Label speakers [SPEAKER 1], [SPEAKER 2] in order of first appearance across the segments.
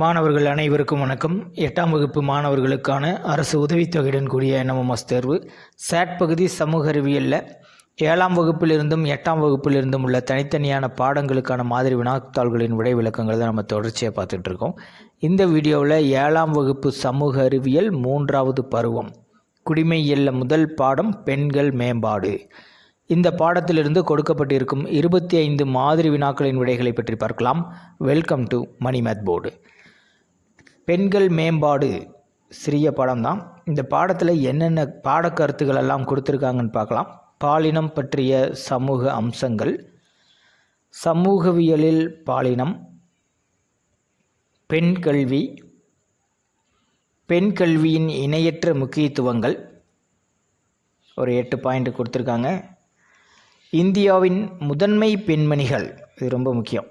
[SPEAKER 1] மாணவர்கள் அனைவருக்கும் வணக்கம். எட்டாம் வகுப்பு மாணவர்களுக்கான அரசு உதவித்தொகையுடன் கூடிய என்எம்எஸ் தேர்வு சேட் பகுதி சமூக அறிவியலில். ஏழாம் வகுப்பிலிருந்தும் எட்டாம் வகுப்பிலிருந்தும் உள்ள தனித்தனியான பாடங்களுக்கான மாதிரி வினாத்தாள்களின் விடை விளக்கங்கள் தான் நம்ம தொடர்ச்சியாக பார்த்துட்டு இருக்கோம். இந்த வீடியோவில் ஏழாம் வகுப்பு சமூக அறிவியல் மூன்றாவது பருவம். குடிமையியல்ல முதல் பாடம் பெண்கள் மேம்பாடு. இந்த பாடத்திலிருந்து கொடுக்கப்பட்டிருக்கும் இருபத்தி ஐந்து மாதிரி வினாக்களின் விடைகளை பற்றி பார்க்கலாம். Welcome to Mani math board. பெண்கள் மேம்பாடு சிறிய பாடம் தான் இந்த பாடத்தில் என்னென்ன பாடக்கருத்துக்கள் எல்லாம் கொடுத்துருக்காங்கன்னு பார்க்கலாம். பாலினம் பற்றிய சமூக அம்சங்கள். சமூகவியலில் பாலினம். பெண் கல்வி. பெண் கல்வியின் இணையற்ற முக்கியத்துவங்கள். ஒரு எட்டு பாயிண்ட் கொடுத்துருக்காங்க. இந்தியாவின் முதன்மை பெண்மணிகள். இது ரொம்ப முக்கியம்.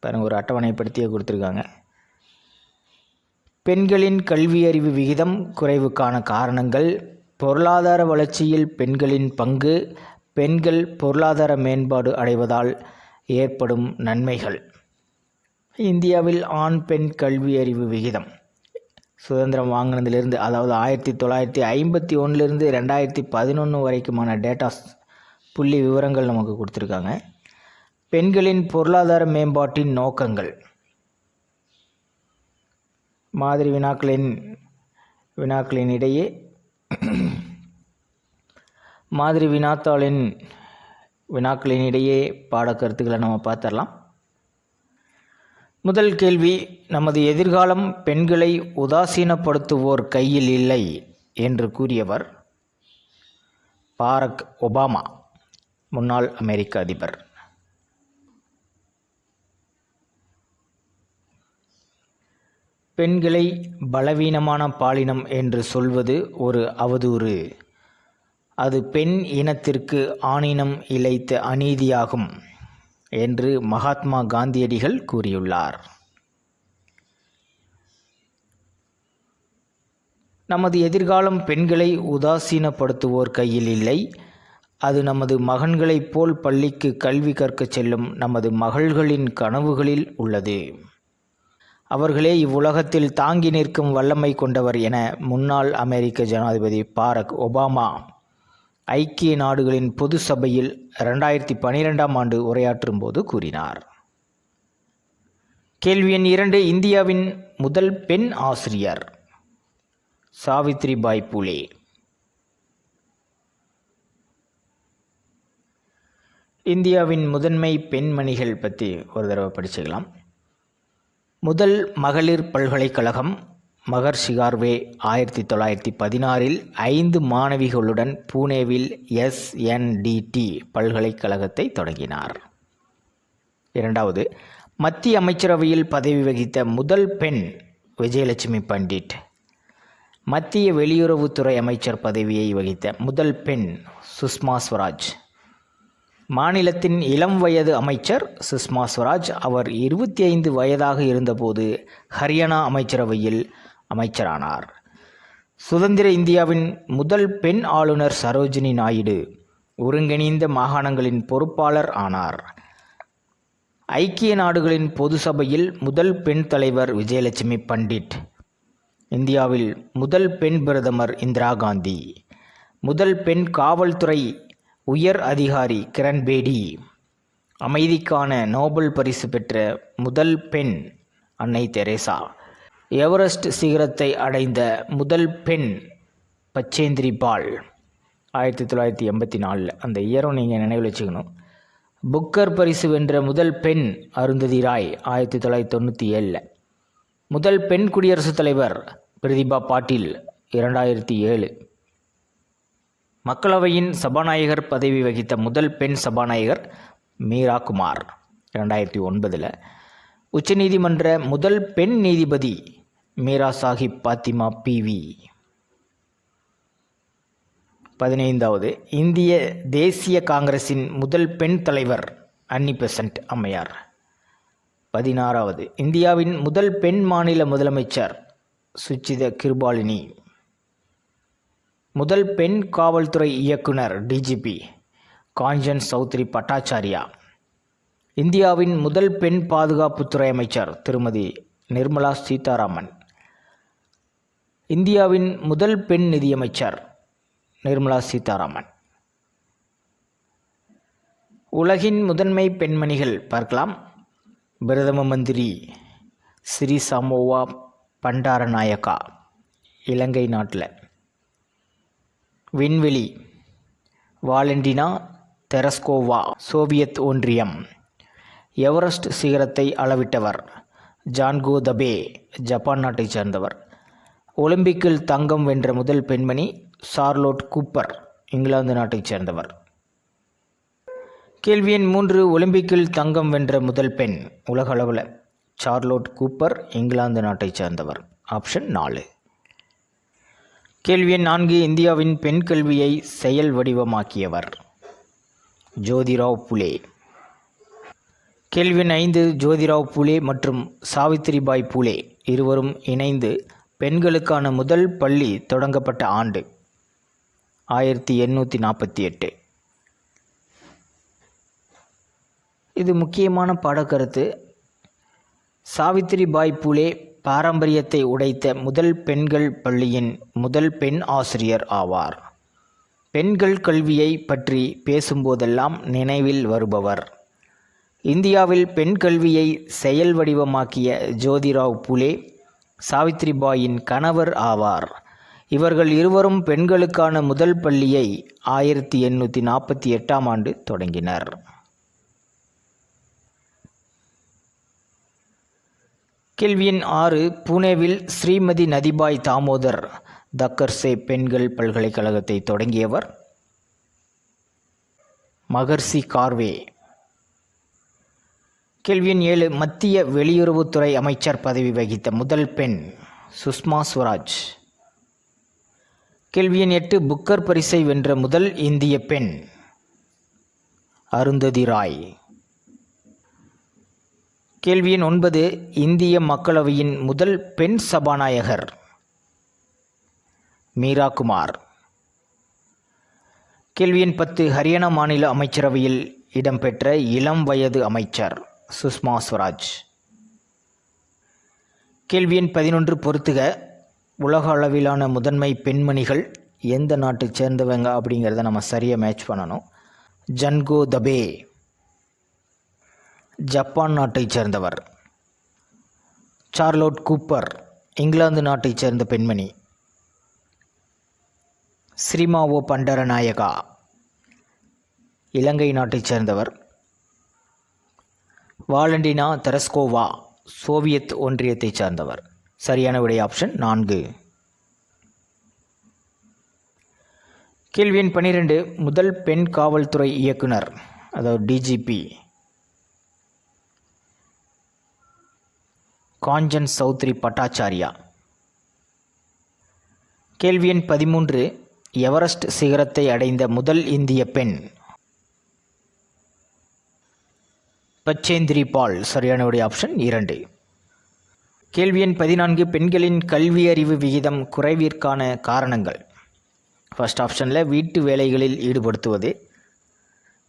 [SPEAKER 1] பாருங்கள் ஒரு அட்டவணைப்படுத்தியே கொடுத்துருக்காங்க. பெண்களின் கல்வியறிவு விகிதம் குறைவுக்கான காரணங்கள் பொருளாதார வளர்ச்சியில் பெண்களின் பங்கு பெண்கள் பொருளாதார மேம்பாடு அடைவதால் ஏற்படும் நன்மைகள். இந்தியாவில் ஆண் பெண் கல்வி அறிவு விகிதம். சுதந்திரம் வாங்கினதுலேருந்து அதாவது ஆயிரத்தி தொள்ளாயிரத்தி ஐம்பத்தி ஒன்றுலேருந்து ரெண்டாயிரத்தி பதினொன்று வரைக்குமான டேட்டாஸ் புள்ளி விவரங்கள் நமக்கு கொடுத்துருக்காங்க. பெண்களின் பொருளாதார மேம்பாட்டின் நோக்கங்கள். மாதிரி வினாக்களின் வினாக்களின் இடையே மாதிரி வினாத்தாளின் வினாக்களின் இடையே பாடக்கருத்துக்களை நம்ம பார்த்துடலாம். முதல் கேள்வி நமது எதிர்காலம் பெண்களை உதாசீனப்படுத்துவோர் கையில் இல்லை என்று கூறியவர் பாரக் ஒபாமா முன்னாள் அமெரிக்க அதிபர். பெண்களை பலவீனமான பாலினம் என்று சொல்வது ஒரு அவதூறு. அது பெண் இனத்திற்கு ஆணினம் இழைத்த அநீதியாகும் என்று மகாத்மா காந்தியடிகள் கூறியுள்ளார். நமது எதிர்காலம் பெண்களை உதாசீனப்படுத்துவோர் கையில் இல்லை. அது நமது மகன்களைப் போல் பள்ளிக்கு கல்வி கற்கச் செல்லும் நமது மகள்களின் கனவுகளில் உள்ளது. அவர்களே இவ்வுலகத்தில் தாங்கி நிற்கும் வல்லமை கொண்டவர் என முன்னாள் அமெரிக்க ஜனாதிபதி பாரக் ஒபாமா ஐக்கிய நாடுகளின் பொது சபையில் ரெண்டாயிரத்தி பனிரெண்டாம் ஆண்டு உரையாற்றும் போது கூறினார். கேள்வி எண் இரண்டு இந்தியாவின் முதல் பெண் ஆசிரியர் சாவித்ரிபாய் பூலே. இந்தியாவின் முதன்மை பெண்மணிகள் பற்றி ஒரு தடவை படிச்சுக்கலாம். முதல் மகளிர் பல்கலைக்கழகம் மகர்ஷிகார்வே ஆயிரத்தி தொள்ளாயிரத்தி பதினாறில் ஐந்து மாணவிகளுடன் பூனேவில் எஸ்என்டிடி பல்கலைக்கழகத்தை தொடங்கினார். இரண்டாவது மத்திய அமைச்சரவையில் பதவி வகித்த முதல் பெண் விஜயலட்சுமி பண்டிட். மத்திய வெளியுறவுத்துறை அமைச்சர் பதவியை வகித்த முதல் பெண் சுஷ்மா ஸ்வராஜ். மாநிலத்தின் இளம் வயது அமைச்சர் சுஷ்மா ஸ்வராஜ் அவர் இருபத்தி ஐந்து வயதாக இருந்தபோது ஹரியானா அமைச்சரவையில் அமைச்சரானார். சுதந்திர இந்தியாவின் முதல் பெண் ஆளுநர் சரோஜினி நாயுடு ஒருங்கிணைந்த மாகாணங்களின் பொறுப்பாளர் ஆனார். ஐக்கிய நாடுகளின் பொது சபையில் முதல் பெண் தலைவர் விஜயலட்சுமி பண்டிட். இந்தியாவில் முதல் பெண் பிரதமர் இந்திரா காந்தி. முதல் பெண் காவல்துறை உயர் அதிகாரி கிரண் பேடி அமைதிக்கான நோபல் பரிசு பெற்ற முதல் பெண் அன்னை தெரேசா. எவரெஸ்ட் சிகரத்தை அடைந்த முதல் பெண் பச்சேந்திரி பால். ஆயிரத்தி தொள்ளாயிரத்தி எண்பத்தி நாலில் அந்த இயரும் நீங்கள் நினைவில் வச்சுக்கணும். புக்கர் பரிசு வென்ற முதல் பெண் அருந்ததி ராய் ஆயிரத்தி தொள்ளாயிரத்தி தொண்ணூற்றி ஏழில். முதல் பெண் குடியரசுத் தலைவர் பிரதிபா பாட்டீல் இரண்டாயிரத்தி ஏழு. மக்களவையின் சபாநாயகர் பதவி வகித்த முதல் பெண் சபாநாயகர் மீரா குமார் ரெண்டாயிரத்தி ஒன்பதில் உச்சநீதிமன்ற முதல் பெண் நீதிபதி மீரா சாஹிப் பாத்திமா பிவி பதினைந்தாவது இந்திய தேசிய காங்கிரசின் முதல் பெண் தலைவர் அன்னி பெசன்ட் அம்மையார். பதினாறாவது இந்தியாவின் முதல் பெண் மாநில முதலமைச்சர் சுச்சித கிருபாலினி. முதல் பெண் காவல்துறை இயக்குனர் டிஜிபி காஞ்சன் சௌத்ரி பட்டாச்சாரியா. இந்தியாவின் முதல் பெண் பாதுகாப்புத்துறை அமைச்சர் திருமதி நிர்மலா சீதாராமன். இந்தியாவின் முதல் பெண் நிதியமைச்சர் நிர்மலா சீதாராமன். உலகின் முதன்மை பெண்மணிகள் பார்க்கலாம். பிரதம மந்திரி ஸ்ரீ சமோவா பண்டாரநாயக்கா இலங்கை நாட்டில். விண்வெளி. வாலண்டினா தெரஸ்கோவா சோவியத் ஒன்றியம். எவரெஸ்ட் சிகரத்தை அளவிட்டவர்? ஜான்கோ தபே ஜப்பான் நாட்டைச் சேர்ந்தவர். ஒலிம்பிக்கில் தங்கம் வென்ற முதல் பெண்மணி சார்லோட் கூப்பர் இங்கிலாந்து நாட்டைச் சேர்ந்தவர். கேள்வி எண் மூன்று ஒலிம்பிக்கில் தங்கம் வென்ற முதல் பெண் உலகளவில். சார்லோட் கூப்பர் இங்கிலாந்து நாட்டைச் சேர்ந்தவர். ஆப்ஷன் நாலு. கேள்வி எண் நான்கு இந்தியாவின் பெண் கல்வியை செயல் வடிவமாக்கியவர். ஜோதிராவ் புலே. கேள்வி எண் ஐந்து ஜோதிராவ் புலே மற்றும் சாவித்திரிபாய் புலே இருவரும் இணைந்து பெண்களுக்கான முதல் பள்ளி தொடங்கப்பட்ட ஆண்டு ஆயிரத்தி எண்ணூற்றி நாற்பத்தி எட்டு. இது முக்கியமான பாடக்கருத்து. சாவித்திரிபாய் புலே பாரம்பரியத்தை உடைத்த முதல் பெண்கள் பள்ளியின் முதல் பெண் ஆசிரியர் ஆவார். பெண்கள் கல்வியை பற்றி பேசும்போதெல்லாம் நினைவில் வருபவர். இந்தியாவில் பெண் கல்வியை செயல் வடிவமாக்கிய ஜோதிராவ் புலே சாவித்ரிபாயின் கணவர் ஆவார். இவர்கள் இருவரும் பெண்களுக்கான முதல் பள்ளியை ஆயிரத்தி எண்ணூற்றி நாற்பத்தி எட்டாம் ஆண்டு தொடங்கினர். கேள்வி எண் ஆறு புனேவில் ஸ்ரீமதி நதிபாய் தாமோதர் தக்கர்சே பெண்கள் பல்கலைக்கழகத்தை தொடங்கியவர். மகர்ஷி கார்வே. கேள்வி எண் ஏழு மத்திய வெளியுறவுத்துறை அமைச்சர் பதவி வகித்த முதல் பெண் சுஷ்மா ஸ்வராஜ். கேள்வி எண் எட்டு புக்கர் பரிசை வென்ற முதல் இந்திய பெண் அருந்ததி ராய். கேள்வி எண் ஒன்பது இந்திய மக்களவையின் முதல் பெண் சபாநாயகர். மீரா குமார் கேள்வி எண் பத்து ஹரியானா மாநில அமைச்சரவையில் இடம்பெற்ற இளம் வயது அமைச்சர் சுஷ்மா ஸ்வராஜ். கேள்வி எண் பதினொன்று பொறுத்துக. உலக அளவிலான முதன்மை பெண்மணிகள் எந்த நாட்டை சேர்ந்தவங்க அப்படிங்கிறத நம்ம சரியாக மேட்ச் பண்ணணும். ஜன்கோ தபே. ஜப்பான் நாட்டைச் சேர்ந்தவர். சார்லோட் கூப்பர் இங்கிலாந்து நாட்டைச் சேர்ந்த பெண்மணி. ஸ்ரீமாவோ பண்டரநாயகா இலங்கை நாட்டைச் சேர்ந்தவர். வாலண்டினா தெரஸ்கோவா சோவியத் ஒன்றியத்தைச் சார்ந்தவர். சரியான விடை ஆப்ஷன் நான்கு. கேள்வி எண் பன்னிரெண்டு முதல் பெண் காவல்துறை இயக்குனர் அதாவது டிஜிபி காஞ்சன் சௌத்ரி பட்டாச்சாரியா. கேள்வி எண் பதிமூன்று எவரெஸ்ட் சிகரத்தை அடைந்த முதல் இந்திய பெண்? பச்சேந்திரி பால் சரியானவுடைய ஆப்ஷன் இரண்டு. கேள்வி எண் பதினான்கு பெண்களின் கல்வி அறிவு விகிதம் குறைவிற்கான காரணங்கள். ஃபர்ஸ்ட் ஆப்ஷனில் வீட்டு வேலைகளில் ஈடுபடுத்துவது.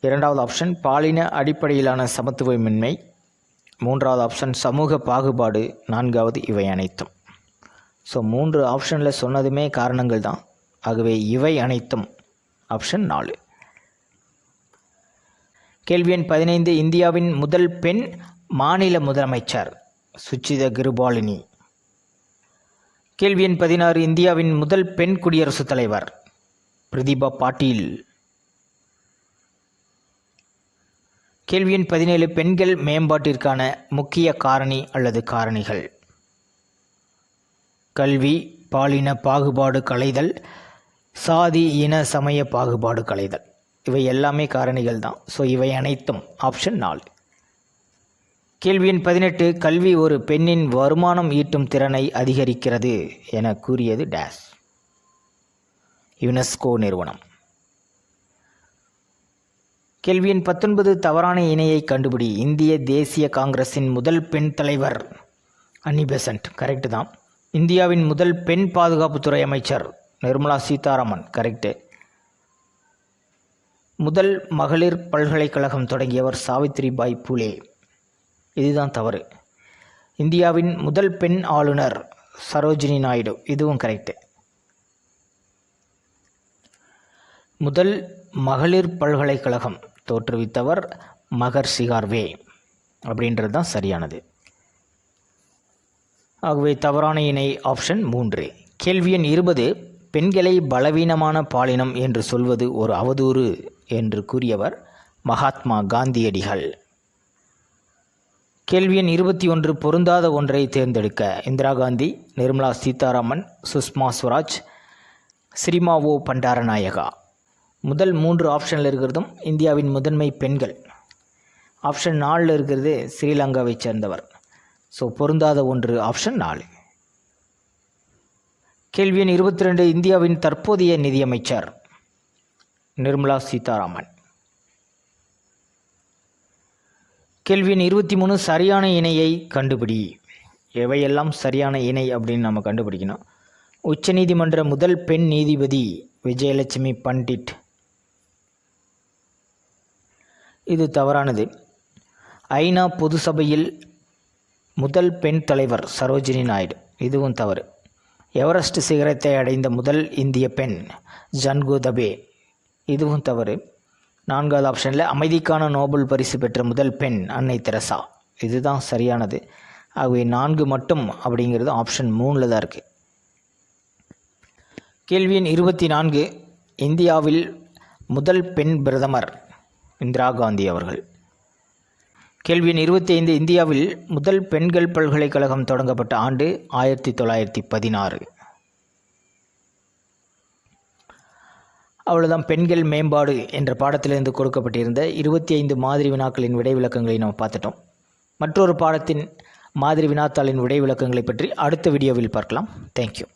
[SPEAKER 1] இரண்டாவது ஆப்ஷன் பாலின அடிப்படையிலான சமத்துவமின்மை. மூன்றாவது ஆப்ஷன் சமூக பாகுபாடு. நான்காவது இவை அனைத்தும். ஸோ மூன்று ஆப்ஷனில் சொன்னதுமே காரணங்கள் தான். ஆகவே இவை அனைத்தும். ஆப்ஷன் நாலு. கேள்வி எண் பதினைந்து இந்தியாவின் முதல் பெண் மாநில முதலமைச்சர் சுச்சித கிருபாலினி. கேள்வி எண் பதினாறு இந்தியாவின் முதல் பெண் குடியரசுத் தலைவர் பிரதிபா பாட்டீல். கேள்வி எண் பதினேழு பெண்கள் மேம்பாட்டிற்கான முக்கிய காரணி அல்லது காரணிகள். கல்வி பாலின பாகுபாடு களைதல் சாதி இன சமய பாகுபாடு களைதல். இவை எல்லாமே காரணிகள் தான். ஸோ இவை அனைத்தும் ஆப்ஷன் நாலு. கேள்வி எண் பதினெட்டு கல்வி ஒரு பெண்ணின் வருமானம் ஈட்டும் திறனை அதிகரிக்கிறது என கூறியது டேஸ். யுனெஸ்கோ நிறுவனம். கேள்வி எண் பத்தொன்பது தவறான இணையை கண்டுபிடி. இந்திய தேசிய காங்கிரஸின் முதல் பெண் தலைவர் அன்னி பெசன்ட். கரெக்டு தான். இந்தியாவின் முதல் பெண் பாதுகாப்புத்துறை அமைச்சர் நிர்மலா சீதாராமன். கரெக்டு முதல் மகளிர் பல்கலைக்கழகம் தொடங்கியவர் சாவித்ரிபாய் பூலே. இதுதான் தவறு. இந்தியாவின் முதல் பெண் ஆளுநர் சரோஜினி நாயுடு. இதுவும் கரெக்டு முதல் மகளிர் பல்கலைக்கழகம் தோற்றுவித்தவர் மகர் கார்வே அப்படின்றது தான் சரியானது. ஆகவே தவறான இணை ஆப்ஷன் மூன்று. கேள்வி எண் இருபது பெண்களை பலவீனமான பாலினம் என்று சொல்வது ஒரு அவதூறு என்று கூறியவர் மகாத்மா காந்தியடிகள். கேள்வி எண் இருபத்தி ஒன்று பொருந்தாத ஒன்றை தேர்ந்தெடுக்க இந்திரா காந்தி நிர்மலா சீதாராமன் சுஷ்மா ஸ்வராஜ் ஸ்ரீமாவோ பண்டாரநாயகா. முதல் மூன்று ஆப்ஷனில் இருக்கிறதும் இந்தியாவின் முதன்மை பெண்கள். ஆப்ஷன் நாலில் இருக்கிறது ஸ்ரீலங்காவைச் சேர்ந்தவர். ஸோ பொருந்தாத ஒன்று ஆப்ஷன் நாலு. கேள்வி எண் இருபத்தி ரெண்டு இந்தியாவின் தற்போதைய நிதியமைச்சர் நிர்மலா சீதாராமன். கேள்வி எண் இருபத்தி மூணு சரியான இணையை கண்டுபிடி. எவையெல்லாம் சரியான இணை அப்படின்னு நம்ம கண்டுபிடிக்கணும். உச்சநீதிமன்ற முதல் பெண் நீதிபதி விஜயலட்சுமி பண்டிட் இது தவறானது. ஐநா பொது சபையில் முதல் பெண் தலைவர் சரோஜினி நாயுடு. இதுவும் தவறு. எவரெஸ்ட் சிகரத்தை அடைந்த முதல் இந்திய பெண் ஜன்கோ தபே. இதுவும் தவறு. நான்காவது ஆப்ஷனில் அமைதிக்கான நோபல் பரிசு பெற்ற முதல் பெண் அன்னை தெரசா. இதுதான் சரியானது. ஆகவே நான்கு மட்டும் அப்படிங்கிறது ஆப்ஷன் மூணில் தான் இருக்குது கேள்வி எண் இருபத்தி நான்கு. இந்தியாவில் முதல் பெண் பிரதமர் இந்திரா காந்தி அவர்கள். கேள்வி எண் இருபத்தி ஐந்து இந்தியாவில் முதல் பெண்கள் பல்கலைக்கழகம் தொடங்கப்பட்ட ஆண்டு ஆயிரத்தி தொள்ளாயிரத்தி பதினாறு. அவ்வளோதான் பெண்கள் மேம்பாடு என்ற பாடத்திலிருந்து கொடுக்கப்பட்டிருந்த இருபத்தி ஐந்து மாதிரி வினாக்களின் விடை விளக்கங்களை நம்ம பார்த்துட்டோம். மற்றொரு பாடத்தின் மாதிரி வினாத்தாளின் விடை விளக்கங்களை பற்றி அடுத்த வீடியோவில் பார்க்கலாம். தேங்க்யூ